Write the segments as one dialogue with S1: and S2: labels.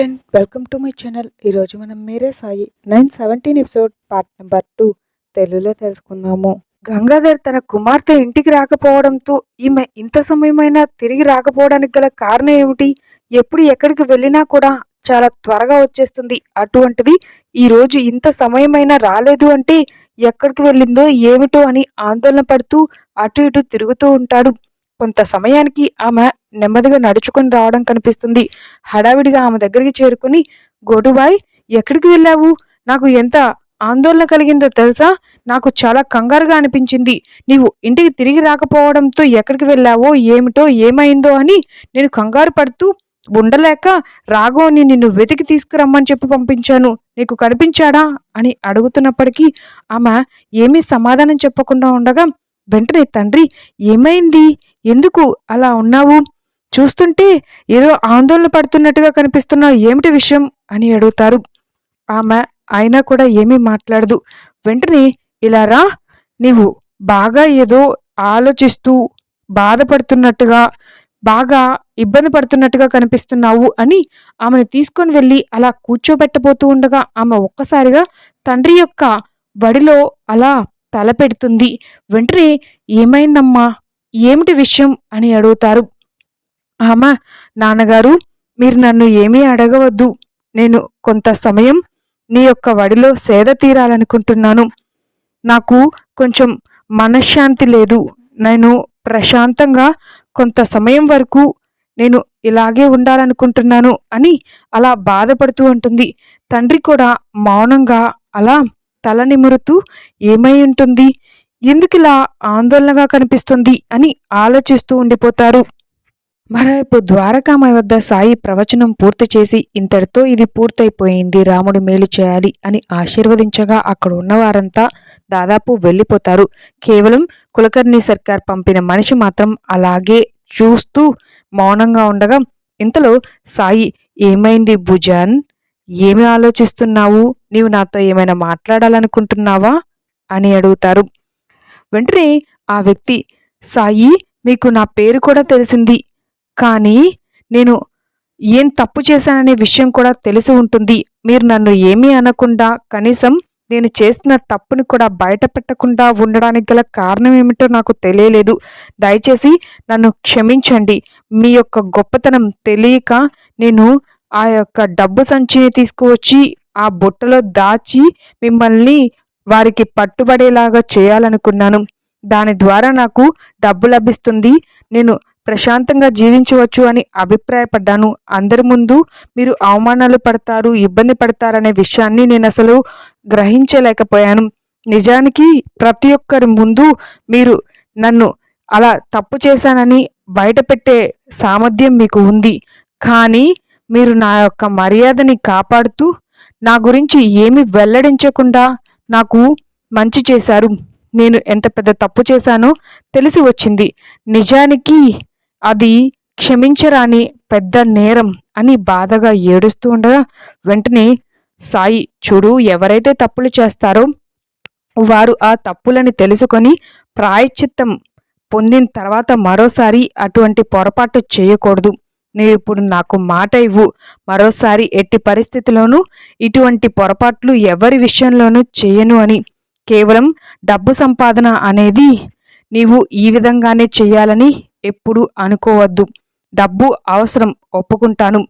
S1: Friend welcome to my channel ఈరోజు మనం మీరే Sai nine seventeen episode part number two తెలుగులో తెలుసుకుందాము. గంగాధర్ తన కుమార్తె ఇంటికి రాకపోవడంతో ఈమె ఇంత సమయమైనా తిరిగి రాకపోవడానికి గల కారణం ఏమిటి? ఎప్పుడు ఎక్కడికి వెళ్ళినా కూడా చాలా త్వరగా వచ్చేస్తుంది. అటువంటిది ఈ రోజు ఇంత సమయమైనా రాలేదు అంటే ఎక్కడికి వెళ్ళిందో ఏమిటో అని ఆందోళన పడుతూ అటు ఇటు తిరుగుతూ ఉంటాడు. కొంత సమయానికి ఆమె నెమ్మదిగా నడుచుకొని రావడం కనిపిస్తుంది. హడావిడిగా ఆమె దగ్గరికి చేరుకుని గోటుబాయ్ ఎక్కడికి వెళ్ళావు? నాకు ఎంత ఆందోళన కలిగిందో తెలుసా? నాకు చాలా కంగారుగా అనిపించింది. నీవు ఇంటికి తిరిగి రాకపోవడంతో ఎక్కడికి వెళ్ళావో ఏమిటో ఏమైందో అని నేను కంగారు పడుతూ ఉండలేక రాఘోని నిన్ను వెతికి తీసుకురమ్మని చెప్పి పంపించాను. నీకు కనిపించాడా? అని అడుగుతున్నప్పటికీ ఆమె ఏమీ సమాధానం చెప్పకుండా ఉండగా వెంటనే తండ్రి ఏమైంది? ఎందుకు అలా ఉన్నావు? చూస్తుంటే ఏదో ఆందోళన పడుతున్నట్టుగా కనిపిస్తున్నావు ఏమిటి విషయం? అని అడుగుతారు. ఆమె అయినా కూడా ఏమీ మాట్లాడదు. వెంటనే ఇలా రా నీవు బాగా ఏదో ఆలోచిస్తూ బాధపడుతున్నట్టుగా బాగా ఇబ్బంది పడుతున్నట్టుగా కనిపిస్తున్నావు అని ఆమెను తీసుకొని వెళ్ళి అలా కూర్చోబెట్టబోతూ ఉండగా ఆమె ఒక్కసారిగా తండ్రి యొక్క వడిలో అలా తల పెడుతుంది వెంటనే ఏమైందమ్మా? ఏమిటి విషయం అని అడుగుతారు. ఆమె నాన్నగారు మీరు నన్ను ఏమీ అడగవద్దు. నేను కొంత సమయం నీ యొక్క వడిలో సేద తీరాలనుకుంటున్నాను. నాకు కొంచెం మనశ్శాంతి లేదు. నేను ప్రశాంతంగా కొంత సమయం వరకు నేను ఇలాగే ఉండాలనుకుంటున్నాను అని అలా బాధపడుతూ ఉంటుంది. తండ్రి కూడా మౌనంగా అలా తల నిమురుతూ ఏమై ఉంటుంది? ఎందుకిలా ఆందోళనగా కనిపిస్తుంది అని ఆలోచిస్తూ ఉండిపోతారు. మరోవైపు ద్వారకామయ వద్ద సాయి ప్రవచనం పూర్తి చేసి ఇంతటితో ఇది పూర్తయిపోయింది. రాముడు మేలు చేయాలి అని ఆశీర్వదించగా అక్కడ ఉన్నవారంతా దాదాపు వెళ్ళిపోతారు. కేవలం కులకర్ణి సర్కార్ పంపిన మనిషి మాత్రం అలాగే చూస్తూ మౌనంగా ఉండగా ఇంతలో సాయి ఏమైంది భుజాన్? ఏమి ఆలోచిస్తున్నావు? నీవు నాతో ఏమైనా మాట్లాడాలనుకుంటున్నావా? అని అడుగుతారు. వెంటనే ఆ వ్యక్తి సాయి మీకు నా పేరు కూడా తెలిసింది. కానీ నేను ఏం తప్పు చేశాననే విషయం కూడా తెలిసి ఉంటుంది. మీరు నన్ను ఏమీ అనకుండా కనీసం నేను చేసిన తప్పుని కూడా బయట పెట్టకుండా ఉండడానికి గల కారణం ఏమిటో నాకు తెలియలేదు. దయచేసి నన్ను క్షమించండి. మీ యొక్క గొప్పతనం తెలియక నేను ఆ యొక్క డబ్బు సంచిని తీసుకువచ్చి ఆ బుట్టలో దాచి మిమ్మల్ని వారికి పట్టుబడేలాగా చేయాలనుకున్నాను. దాని ద్వారా నాకు డబ్బు లభిస్తుంది. నేను ప్రశాంతంగా జీవించవచ్చు అని అభిప్రాయపడ్డాను. అందరి ముందు మీరు అవమానాలు పడతారు ఇబ్బంది పడతారనే విషయాన్ని నేను అసలు గ్రహించలేకపోయాను. నిజానికి ప్రతి ఒక్కరి ముందు మీరు నన్ను అలా తప్పు చేశానని బయటపెట్టే సామర్థ్యం మీకు ఉంది. కానీ మీరు నా యొక్క మర్యాదని కాపాడుతూ నా గురించి ఏమి వెల్లడించకుండా నాకు మంచి చేశారు. నేను ఎంత పెద్ద తప్పు చేశానో తెలిసి వచ్చింది. నిజానికి అది క్షమించరాని పెద్ద నేరం అని బాధగా ఏడుస్తూ ఉండగా వెంటనే సాయి చూడు ఎవరైతే తప్పులు చేస్తారో వారు ఆ తప్పులని తెలుసుకొని ప్రాయశ్చిత్తం పొందిన తర్వాత మరోసారి అటువంటి పొరపాటు చేయకూడదు. నీవు ఇప్పుడు నాకు మాట ఇవ్వు. మరోసారి ఎట్టి పరిస్థితిలోనూ ఇటువంటి పొరపాట్లు ఎవరి విషయంలోనూ చేయను అని. కేవలం డబ్బు సంపాదన అనేది నీవు ఈ విధంగానే చేయాలని ఎప్పుడు అనుకోవద్దు. డబ్బు అవసరం ఒప్పుకుంటాను.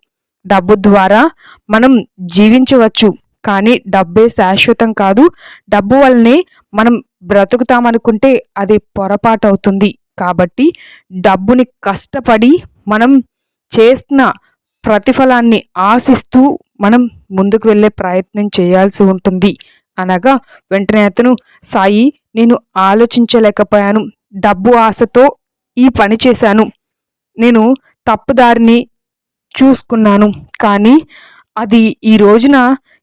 S1: డబ్బు ద్వారా మనం జీవించవచ్చు. కానీ డబ్బే శాశ్వతం కాదు. డబ్బు వల్లనే మనం బ్రతుకుతామనుకుంటే అది పొరపాటు అవుతుంది కాబట్టి డబ్బుని కష్టపడి మనం చేస్తున్న ప్రతిఫలాన్ని ఆశిస్తూ మనం ముందుకు వెళ్ళే ప్రయత్నం చేయాల్సి ఉంటుంది. అనగా వెంటనే అతను సాయి నేను ఆలోచించలేకపోయాను. డబ్బు ఆశతో ఈ పని చేశాను. నేను తప్పుదారిని చూసుకున్నాను. కానీ అది ఈ రోజున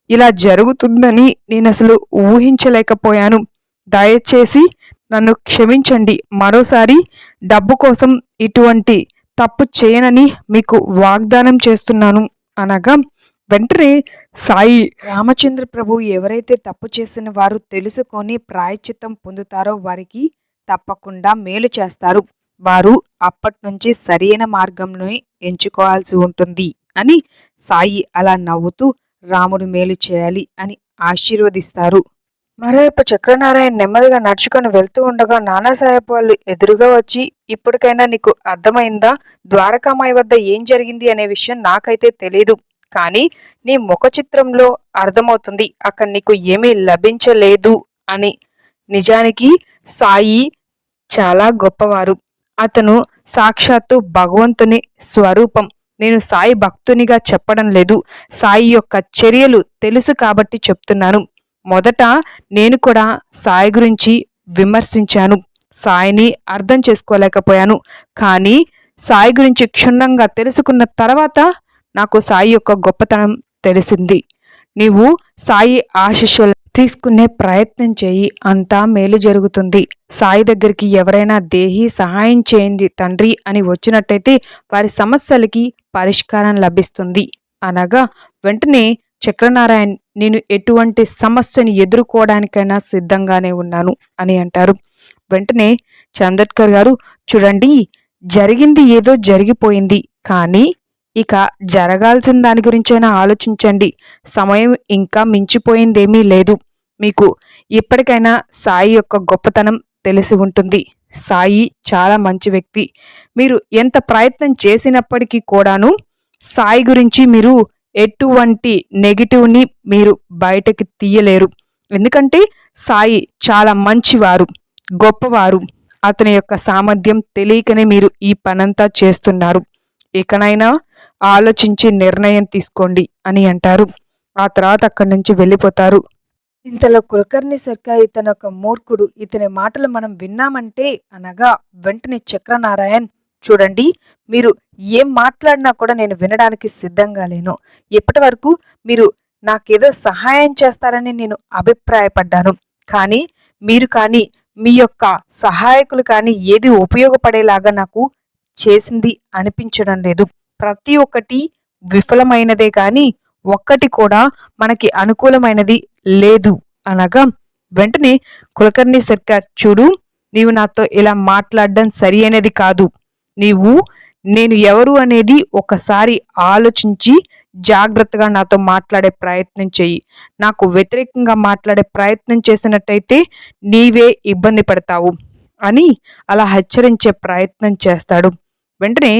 S1: ఇలా జరుగుతుందని నేను అసలు ఊహించలేకపోయాను. దయచేసి నన్ను క్షమించండి. మరోసారి డబ్బు కోసం ఇటువంటి తప్పు చేయనని మీకు వాగ్దానం చేస్తున్నాను అనగా వెంటనే సాయి రామచంద్ర ప్రభు ఎవరైతే తప్పు చేసిన వారు తెలుసుకొని ప్రాయచిత్తం పొందుతారో వారికి తప్పకుండా మేలు చేస్తారు. వారు అప్పటి నుంచి సరైన మార్గంలో ఎంచుకోవాల్సి ఉంటుంది అని సాయి అలా నవ్వుతూ రాముడు మేలు చేయాలి అని ఆశీర్వదిస్తారు. మరోవైపు చక్రనారాయణ నెమ్మదిగా నడుచుకొని వెళ్తూ ఉండగా నానాసాహెబ్ వాళ్ళు ఎదురుగా వచ్చి ఇప్పటికైనా నీకు అర్థమైందా? ద్వారకామాయి వద్ద ఏం జరిగింది అనే విషయం నాకైతే తెలియదు కానీ నీ ముఖ చిత్రంలో అర్థమవుతుంది. అక్కడ నీకు ఏమీ లభించలేదు అని. నిజానికి సాయి చాలా గొప్పవారు. అతను సాక్షాత్తు భగవంతుని స్వరూపం. నేను సాయి భక్తునిగా చెప్పడం లేదు. సాయి యొక్క చర్యలు తెలుసు కాబట్టి చెప్తున్నాను. మొదట నేను కూడా సాయి గురించి విమర్శించాను. సాయిని అర్థం చేసుకోలేకపోయాను. కానీ సాయి గురించి క్షుణ్ణంగా తెలుసుకున్న తర్వాత నాకు సాయి యొక్క గొప్పతనం తెలిసింది. నీవు సాయి ఆశిష్యులు తీసుకునే ప్రయత్నం చేయి అంతా మేలు జరుగుతుంది. సాయి దగ్గరికి ఎవరైనా దేహి సహాయం చేయండి తండ్రి అని వచ్చినట్టయితే వారి సమస్యలకి పరిష్కారం లభిస్తుంది. అనగా వెంటనే చక్రనారాయణ్ నేను ఎటువంటి సమస్యని ఎదుర్కోవడానికైనా సిద్ధంగానే ఉన్నాను అని అంటారు. వెంటనే చందట్కర్ గారు చూడండి జరిగింది ఏదో జరిగిపోయింది కానీ ఇక జరగాల్సిన దాని గురించైనా ఆలోచించండి. సమయం ఇంకా మించిపోయిందేమీ లేదు. మీకు ఇప్పటికైనా సాయి యొక్క గొప్పతనం తెలిసి ఉంటుంది. సాయి చాలా మంచి వ్యక్తి. మీరు ఎంత ప్రయత్నం చేసినప్పటికీ కూడాను సాయి గురించి మీరు ఎటువంటి నెగిటివ్ని మీరు బయటకి తీయలేరు. ఎందుకంటే సాయి చాలా మంచివారు గొప్పవారు. అతని యొక్క సామర్థ్యం తెలియకనే మీరు ఈ పనంతా చేస్తున్నారు. ఇకనైనా ఆలోచించి నిర్ణయం తీసుకోండి అని అంటారు. ఆ తర్వాత అక్కడి నుంచి వెళ్ళిపోతారు. ఇంతలో కులకర్ణి సర్కా ఇతను ఒక మూర్ఖుడు. ఇతని మాటలు మనం విన్నామంటే అనగా వెంటనే చక్రనారాయణ్ చూడండి మీరు ఏం మాట్లాడినా కూడా నేను వినడానికి సిద్ధంగా లేను. ఇప్పటి వరకు మీరు నాకేదో సహాయం చేస్తారని నేను అభిప్రాయపడ్డాను. కానీ మీరు కానీ మీ యొక్క సహాయకులు కానీ ఏది ఉపయోగపడేలాగా నాకు చేసింది అనిపించడం లేదు. ప్రతి ఒక్కటి విఫలమైనదే కానీ ఒక్కటి కూడా మనకి అనుకూలమైనది లేదు అనగా వెంటనే కులకర్ణి సర్కార్ చూడు నీవు నాతో ఇలా మాట్లాడడం సరి అనేది కాదు. నీవు నేను ఎవరు అనేది ఒకసారి ఆలోచించి జాగ్రత్తగా నాతో మాట్లాడే ప్రయత్నం చెయ్యి. నాకు వ్యతిరేకంగా మాట్లాడే ప్రయత్నం చేసినట్టయితే నీవే ఇబ్బంది పడతావు అని అలా హెచ్చరించే ప్రయత్నం చేస్తాడు. వెంటనే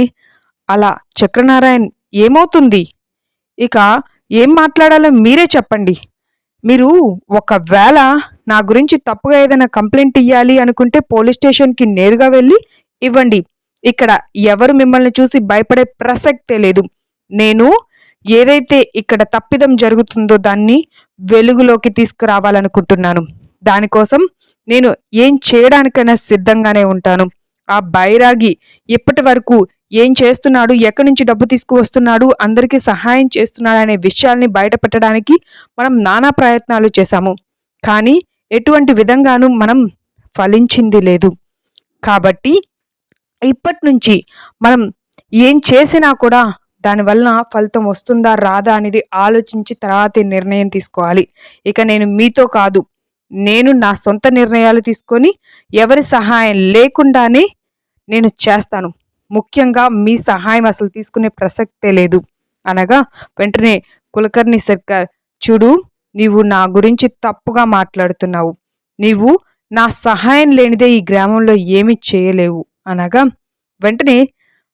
S1: అలా చక్రనారాయణ్ ఏమవుతుంది? ఇక ఏం మాట్లాడాలో మీరే చెప్పండి. మీరు ఒకవేళ నా గురించి తప్పుగా ఏదైనా కంప్లైంట్ ఇవ్వాలి అనుకుంటే పోలీస్ స్టేషన్కి నేరుగా వెళ్ళి ఇవ్వండి. ఇక్కడ ఎవరు మిమ్మల్ని చూసి భయపడే ప్రసక్తే లేదు. నేను ఏదైతే ఇక్కడ తప్పిదం జరుగుతుందో దాన్ని వెలుగులోకి తీసుకురావాలనుకుంటున్నాను. దానికోసం నేను ఏం చేయడానికైనా సిద్ధంగానే ఉంటాను. ఆ బైరాగి ఇప్పటి వరకు ఏం చేస్తున్నాడు ఎక్కడి నుంచి డబ్బు తీసుకువస్తున్నాడు అందరికీ సహాయం చేస్తున్నాడు అనే విషయాల్ని బయటపెట్టడానికి మనం నానా ప్రయత్నాలు చేశాము. కానీ ఎటువంటి విధంగానూ మనం ఫలించింది లేదు. కాబట్టి ఇప్పటి నుంచి మనం ఏం చేసినా కూడా దానివల్ల ఫలితం వస్తుందా రాదా అనేది ఆలోచించి తర్వాతే నిర్ణయం తీసుకోవాలి. ఇక నేను మీతో కాదు. నేను నా సొంత నిర్ణయాలు తీసుకొని ఎవరి సహాయం లేకుండానే నేను చేస్తాను. ముఖ్యంగా మీ సహాయం అసలు తీసుకునే ప్రసక్తే లేదు. అనగా వెంటనే కులకర్ణి సర్కార్ చూడు నీవు నా గురించి తప్పుగా మాట్లాడుతున్నావు. నీవు నా సహాయం లేనిదే ఈ గ్రామంలో ఏమీ చేయలేవు. అనగా వెంటనే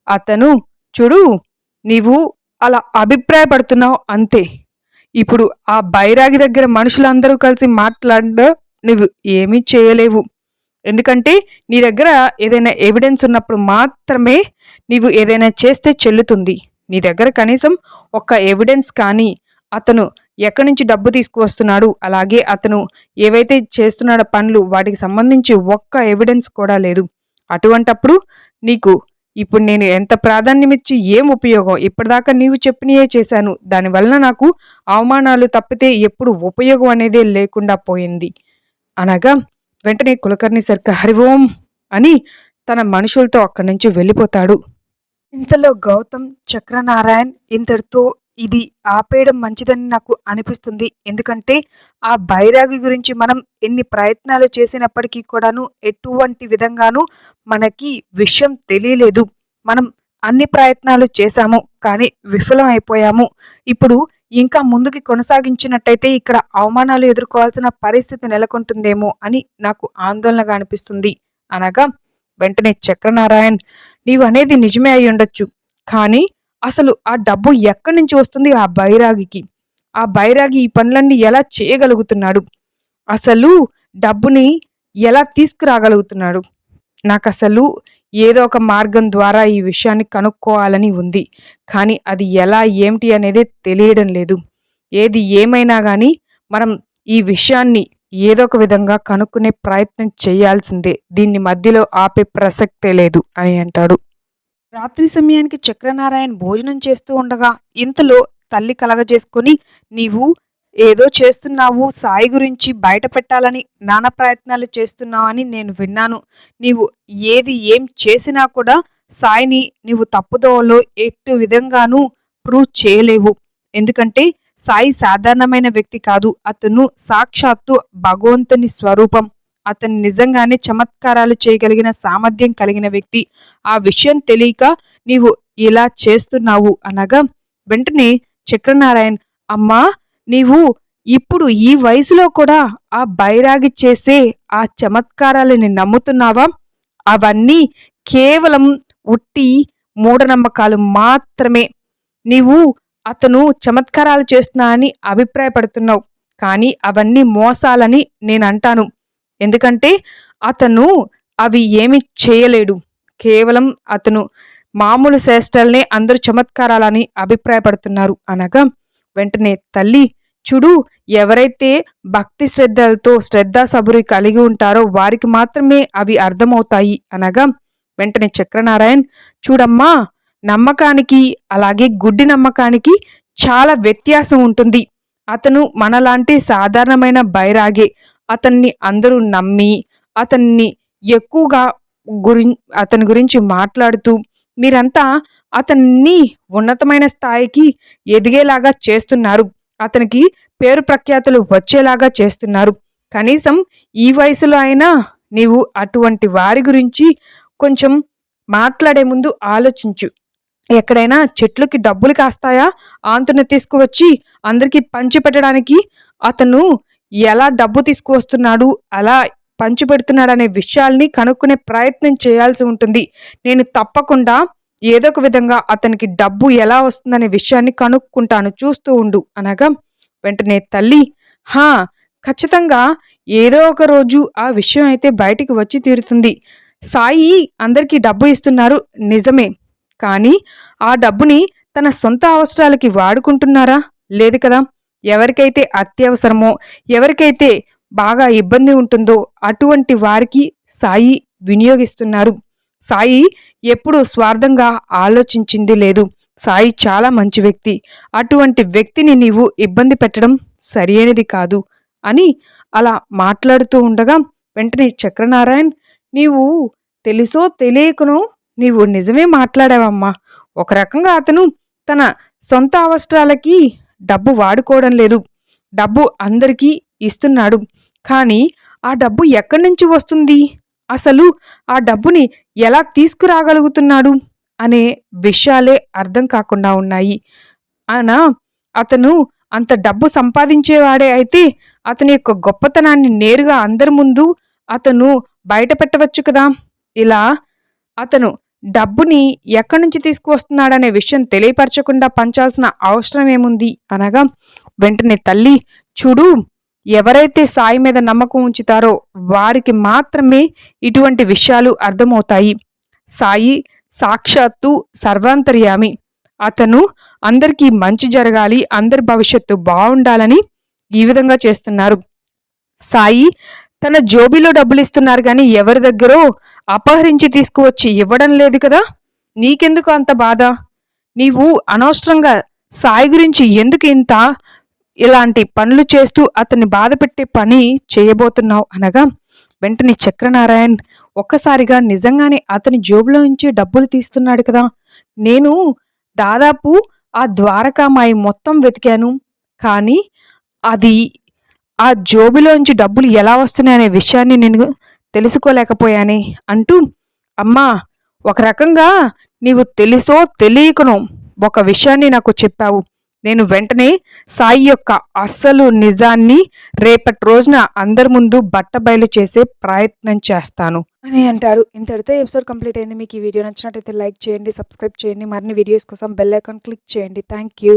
S1: అతను చూడు నీవు అలా అభిప్రాయపడుతున్నావు అంతే. ఇప్పుడు ఆ బైరాగి దగ్గర మనుషులందరూ కలిసి మాట్లాడ నువ్వు ఏమీ చేయలేవు. ఎందుకంటే నీ దగ్గర ఏదైనా ఎవిడెన్స్ ఉన్నప్పుడు మాత్రమే నీవు ఏదైనా చేస్తే చెల్లుతుంది. నీ దగ్గర కనీసం ఒక్క ఎవిడెన్స్ కానీ అతను ఎక్కడి నుంచి డబ్బు తీసుకువస్తున్నాడు అలాగే అతను ఏవైతే చేస్తున్నాడో పనులు వాటికి సంబంధించి ఒక్క ఎవిడెన్స్ కూడా లేదు. అటువంటప్పుడు నీకు ఇప్పుడు నేను ఎంత ప్రాధాన్యమిచ్చి ఏం ఉపయోగం? ఇప్పటిదాకా నీవు చెప్పినయే చేశాను. దానివల్ల నాకు అవమానాలు తప్పితే ఎప్పుడు ఉపయోగం అనేదే లేకుండా పోయింది. అనగా వెంటనే కులకర్ణి సర్క హరి ఓం అని తన మనుషులతో అక్కడి నుంచి వెళ్ళిపోతాడు. ఇంతలో గౌతమ్ చక్రనారాయణ్ ఇంతటితో ఇది ఆపేయడం మంచిదని నాకు అనిపిస్తుంది. ఎందుకంటే ఆ బైరాగి గురించి మనం ఎన్ని ప్రయత్నాలు చేసినప్పటికీ కూడాను ఎటువంటి విధంగానూ మనకి విషయం తెలియలేదు. మనం అన్ని ప్రయత్నాలు చేశాము కానీ విఫలం అయిపోయాము ఇప్పుడు ఇంకా ముందుకి కొనసాగించినట్టయితే ఇక్కడ అవమానాలు ఎదుర్కోవాల్సిన పరిస్థితి నెలకొంటుందేమో అని నాకు ఆందోళనగా అనిపిస్తుంది. అనగా వెంటనే చక్రనారాయణ్ నీవు అనేది నిజమే అయి ఉండొచ్చు కానీ అసలు ఆ డబ్బు ఎక్కడి నుంచి వస్తుంది ఆ బైరాగికి? ఆ బైరాగి ఈ పనులన్నీ ఎలా చేయగలుగుతున్నాడు? అసలు డబ్బుని ఎలా తీసుకురాగలుగుతున్నాడు? నాకు అసలు ఏదో ఒక మార్గం ద్వారా ఈ విషయాన్ని కనుక్కోవాలని ఉంది. కానీ అది ఎలా ఏమిటి అనేది తెలియడం లేదు. ఏది ఏమైనా కానీ మనం ఈ విషయాన్ని ఏదో ఒక విధంగా కనుక్కునే ప్రయత్నం చేయాల్సిందే. దీన్ని మధ్యలో ఆపే ప్రసక్తే లేదు అని అంటాడు. రాత్రి సమయానికి చక్రనారాయణ భోజనం చేస్తూ ఉండగా ఇంతలో తల్లి కలగజేసుకొని నీవు ఏదో చేస్తున్నావు సాయి గురించి బయట పెట్టాలని నానా ప్రయత్నాలు చేస్తున్నావని నేను విన్నాను. నీవు ఏది ఏం చేసినా కూడా సాయిని నీవు తప్పుదోవలో ఎట్టు విధంగానూ ప్రూవ్ చేయలేవు. ఎందుకంటే సాయి సాధారణమైన వ్యక్తి కాదు. అతను సాక్షాత్తు భగవంతుని స్వరూపం. అతను నిజంగానే చమత్కారాలు చేయగలిగిన సామర్థ్యం కలిగిన వ్యక్తి. ఆ విషయం తెలియక నీవు ఇలా చేస్తున్నావు అనగా వెంటనే చక్రనారాయణ్ అమ్మా నీవు ఇప్పుడు ఈ వయసులో కూడా ఆ బైరాగి చేసే ఆ చమత్కారాలని నమ్ముతున్నావా? అవన్నీ కేవలం ఉట్టి మూఢనమ్మకాలు మాత్రమే. నీవు అతను చమత్కారాలు చేస్తున్నా అని అభిప్రాయపడుతున్నావు. కానీ అవన్నీ మోసాలని నేను అంటాను ఎందుకంటే అతను అవి ఏమి చేయలేడు. కేవలం అతను మామూలు శ్రేష్టల్నే అందరూ చమత్కారాలని అభిప్రాయపడుతున్నారు అనగా వెంటనే తల్లి చూడు ఎవరైతే భక్తి శ్రద్ధలతో శ్రద్ధా సబురి కలిగి ఉంటారో వారికి మాత్రమే అవి అర్థమవుతాయి. అనగా వెంటనే చక్రనారాయణ్ చూడమ్మా నమ్మకానికి అలాగే గుడ్డి నమ్మకానికి చాలా వ్యత్యాసం ఉంటుంది. అతను మనలాంటి సాధారణమైన బైరాగే అతన్ని అందరూ నమ్మి అతన్ని ఎక్కువగా గురి అతని గురించి మాట్లాడుతూ మీరంతా అతన్ని ఉన్నతమైన స్థాయికి ఎదిగేలాగా చేస్తున్నారు. అతనికి పేరు ప్రఖ్యాతులు వచ్చేలాగా చేస్తున్నారు. కనీసం ఈ వయసులో అయినా నీవు అటువంటి వారి గురించి కొంచెం మాట్లాడే ముందు ఆలోచించు. ఎక్కడైనా చెట్లకి డబ్బులు కాస్తాయా? ఆంతుని తీసుకువచ్చి అందరికీ పంచిపెట్టడానికి అతను ఎలా డబ్బు తీసుకువస్తున్నాడు అలా పంచిపెడుతున్నాడు అనే విషయాల్ని కనుక్కునే ప్రయత్నం చేయాల్సి ఉంటుంది. నేను తప్పకుండా ఏదో ఒక విధంగా అతనికి డబ్బు ఎలా వస్తుందనే విషయాన్ని కనుక్కుంటాను చూస్తూ ఉండు. అనగా వెంటనే తల్లి హా ఖచ్చితంగా ఏదో ఒక రోజు ఆ విషయం అయితే బయటికి వచ్చి తీరుతుంది. సాయి అందరికీ డబ్బు ఇస్తున్నారు నిజమే. కానీ ఆ డబ్బుని తన సొంత అవసరాలకి వాడుకుంటున్నారా? లేదు కదా. ఎవరికైతే అత్యవసరమో ఎవరికైతే బాగా ఇబ్బంది ఉంటుందో అటువంటి వారికి సాయి వినియోగిస్తున్నారు. సాయి ఎప్పుడు స్వార్థంగా ఆలోచించింది లేదు. సాయి చాలా మంచి వ్యక్తి. అటువంటి వ్యక్తిని నీవు ఇబ్బంది పెట్టడం సరియైనది కాదు అని అలా మాట్లాడుతూ ఉండగా వెంటనే చక్రనారాయణ్ నీవు తెలుసో తెలియకనో నీవు నిజమే మాట్లాడావమ్మా. ఒక రకంగా అతను తన సొంత అవసరాలకి డబ్బు వాడుకోవడం లేదు. డబ్బు అందరికీ ఇస్తున్నాడు. కానీ ఆ డబ్బు ఎక్కడి నుంచి వస్తుంది? అసలు ఆ డబ్బుని ఎలా తీసుకురాగలుగుతున్నాడు? అనే విషయాలే అర్థం కాకుండా ఉన్నాయి. అనా అతను అంత డబ్బు సంపాదించేవాడే అయితే అతని యొక్క గొప్పతనాన్ని నేరుగా అందరి ముందు అతను బయట పెట్టవచ్చు కదా? ఇలా అతను డబ్బుని ఎక్కడి నుంచి తీసుకువస్తున్నాడనే విషయం తెలియపరచకుండా పంచాల్సిన అవసరం ఏముంది? అనగా వెంటనే తల్లి చూడు ఎవరైతే సాయి మీద నమ్మకం ఉంచుతారో వారికి మాత్రమే ఇటువంటి విషయాలు అర్థమవుతాయి. సాయి సాక్షాత్తు సర్వాంతర్యామి. అతను అందరికీ మంచి జరగాలి అందరి భవిష్యత్తు బాగుండాలని ఈ విధంగా చేస్తున్నారు. సాయి తన జోబీలో డబ్బులు ఇస్తున్నారు కానీ ఎవరి దగ్గరో అపహరించి తీసుకువచ్చి ఇవ్వడం లేదు కదా? నీకెందుకు అంత బాధ? నీవు అనవసరంగా సాయి గురించి ఎందుకు ఇంత ఇలాంటి పనులు చేస్తూ అతన్ని బాధ పెట్టే పని చేయబోతున్నావు అనగా వెంటనే చక్రనారాయణ్ ఒక్కసారిగా నిజంగానే అతని జోబులో నుంచి డబ్బులు తీస్తున్నాడు కదా? నేను దాదాపు ఆ ద్వారకామాయి మొత్తం వెతికాను. కానీ అది ఆ జోబులోంచి డబ్బులు ఎలా వస్తున్నాయి అనే విషయాన్ని నేను తెలుసుకోలేకపోయానే అంటూ అమ్మా ఒక రకంగా నీవు తెలుసో తెలియకను ఒక విషయాన్ని నాకు చెప్పావు. నేను వెంటనే సాయి యొక్క అస్సలు నిజాన్ని రేపటి రోజున అందరి ముందు బట్టబయలు చేసే ప్రయత్నం చేస్తాను. అని అంటారు ఇంతటితో ఎపిసోడ్ కంప్లీట్ అయింది. మీకు ఈ వీడియో నచ్చినట్టయితే లైక్ చేయండి సబ్స్క్రైబ్ చేయండి. మరిన్ని వీడియోస్ కోసం బెల్ ఐకాన్ క్లిక్ చేయండి. Thank you.